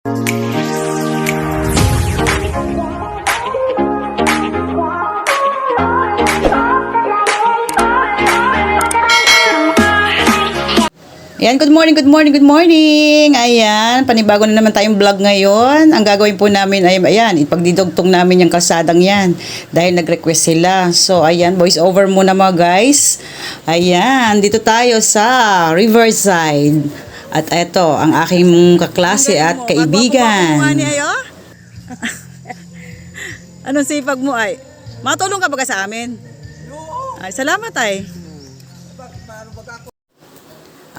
Ayan, good morning, good morning, good morning. Ayan, panibago na naman tayong vlog ngayon. Ang gagawin po namin ay, ayan, ipagdidugtong namin yung kalsadang yan. Dahil nag-request sila. So, ayan, voice over muna mga guys. Ayan, dito tayo sa Riverside. At eto, ang aking kaklase at kaibigan. Anong sipag mo ay? Matulong ka ba ka sa amin? Ay, salamat ay.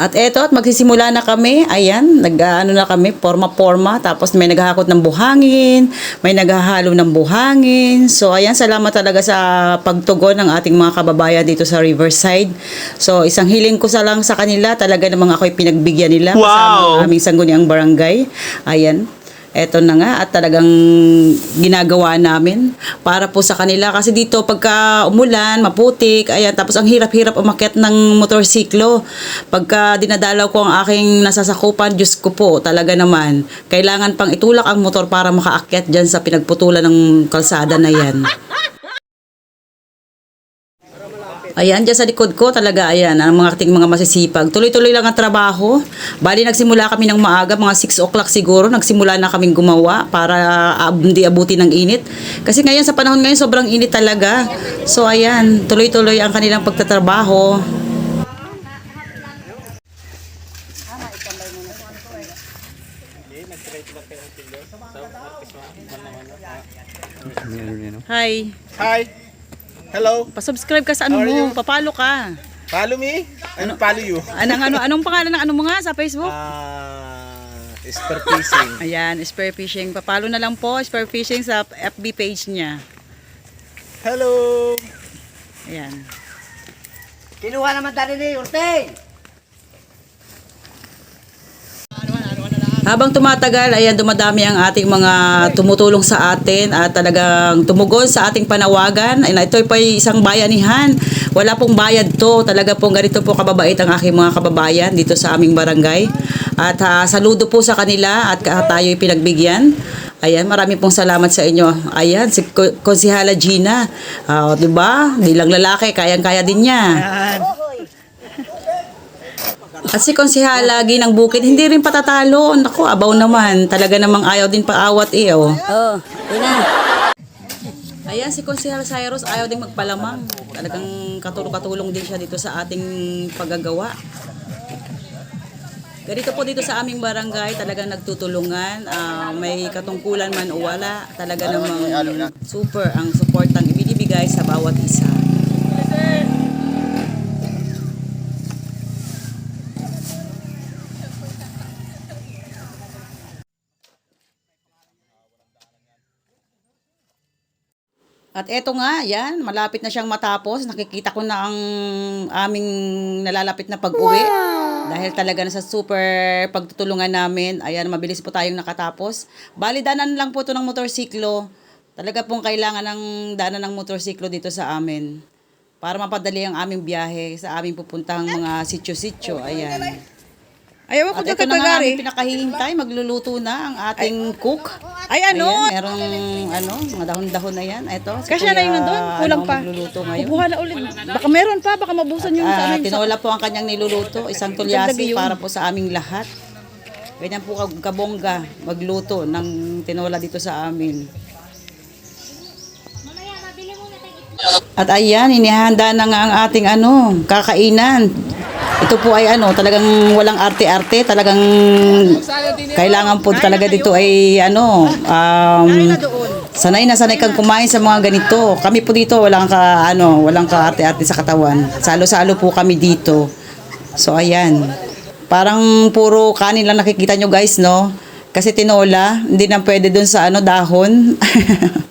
At eto, at magsisimula na kami. Ayan, nag ano na kami, forma-forma. Tapos may naghahakot ng buhangin, may naghahalo ng buhangin. So ayan, salamat talaga sa pagtugon ng ating mga kababayan dito sa Riverside. So isang hiling ko sa lang sa kanila, talaga namang ako'y pinagbigyan nila. Wow! Kasama aming sangguniang barangay. Ayan. Eto na nga at talagang ginagawa namin para po sa kanila kasi dito pagka umulan, maputik, ayan tapos ang hirap-hirap umakyat ng motorsiklo. Pagka dinadalaw ko ang aking nasasakupan, Diyos ko po, talaga naman. Kailangan pang itulak ang motor para makaakyat dyan sa pinagputulan ng kalsada na yan. Ayan, dyan sa likod ko talaga, ayan, ang mga ating mga masisipag. Tuloy-tuloy lang ang trabaho. Bali, nagsimula kami ng maaga, mga 6 o'clock siguro, nagsimula na kaming gumawa para uh, hindi abuti ng init. Kasi ngayon, sa panahon ngayon, sobrang init talaga. So, ayan, tuloy-tuloy ang kanilang pagtatrabaho. Hi, Hi. Hello. pasubscribe ka sa ano mo, papalo ka. Follow me. Ano? follow you. Anong, ano, anong pangalan ng ano mo nga sa Facebook? Ah, spear fishing. Ayan, Spear Fishing. Papalo na lang po, Spear Fishing sa FB page niya. Hello. Ayan. Kinuha naman tayo ni Urting. Habang tumatagal, ayan, dumadami ang ating mga tumutulong sa atin at talagang tumugon sa ating panawagan. Ay, ito po ay isang bayanihan. Wala pong bayad to. Talaga pong ganito po kababait ang aking mga kababayan dito sa aming barangay. At ah, saludo po sa kanila at ka- tayo'y pinagbigyan. Ayan, marami pong salamat sa inyo. Ayan, si Ko- Konsihala Gina. Ah, 'di ba? Di lang lalaki, kayang-kaya din niya. At si Konsihala Ginang Bukid, hindi rin patatalo. Naku, abaw naman. Talaga namang ayaw din paawat eh, oh. Oo, ina. Ayan, si Konsihala Cyrus ayaw din magpalamang. Talagang katulong-katulong din siya dito sa ating paggagawa. Ganito po dito sa aming barangay, talagang nagtutulungan. Ah, may katungkulan man o wala, talaga namang super ang suportang ibinibigay sa bawat isa. At eto nga, yan, malapit na siyang matapos. Nakikita ko na ang aming nalalapit na pag-uwi. Dahil talaga na sa super pagtutulungan namin. Ayan, mabilis po tayong nakatapos. Bali, danan lang po to ng motorsiklo. Talaga pong kailangan ng danan ng motorsiklo dito sa amin. Para mapadali ang aming biyahe sa aming pupuntang mga sityo-sityo. Ayan. Ayaw At ko dyan ito na nga pinakahihintay. Magluluto na ang ating cook. Ay, ano? Ayan, merong ano, mga dahon-dahon na yan. Ito, si Kasya na yun nandun. Kulang ano, pa. Magluluto ngayon. Kukuha na ulit. Baka meron pa. Baka mabusan yung sa Ah, amin. tinola po ang kanyang niluluto. Isang tulyasi para po sa aming lahat. Ganyan po kab- kabongga magluto ng tinola dito sa amin. At ayan, inihanda na nga ang ating ano, kakainan. Ito po ay ano, talagang walang arte-arte, talagang kailangan po talaga dito ay ano, um, sanay na sanay kang kumain sa mga ganito. Kami po dito walang ka ano, walang ka arte-arte sa katawan. Salo-salo po kami dito. So ayan. Parang puro kanin lang nakikita nyo guys, no? Kasi tinola, hindi na pwede dun sa ano dahon.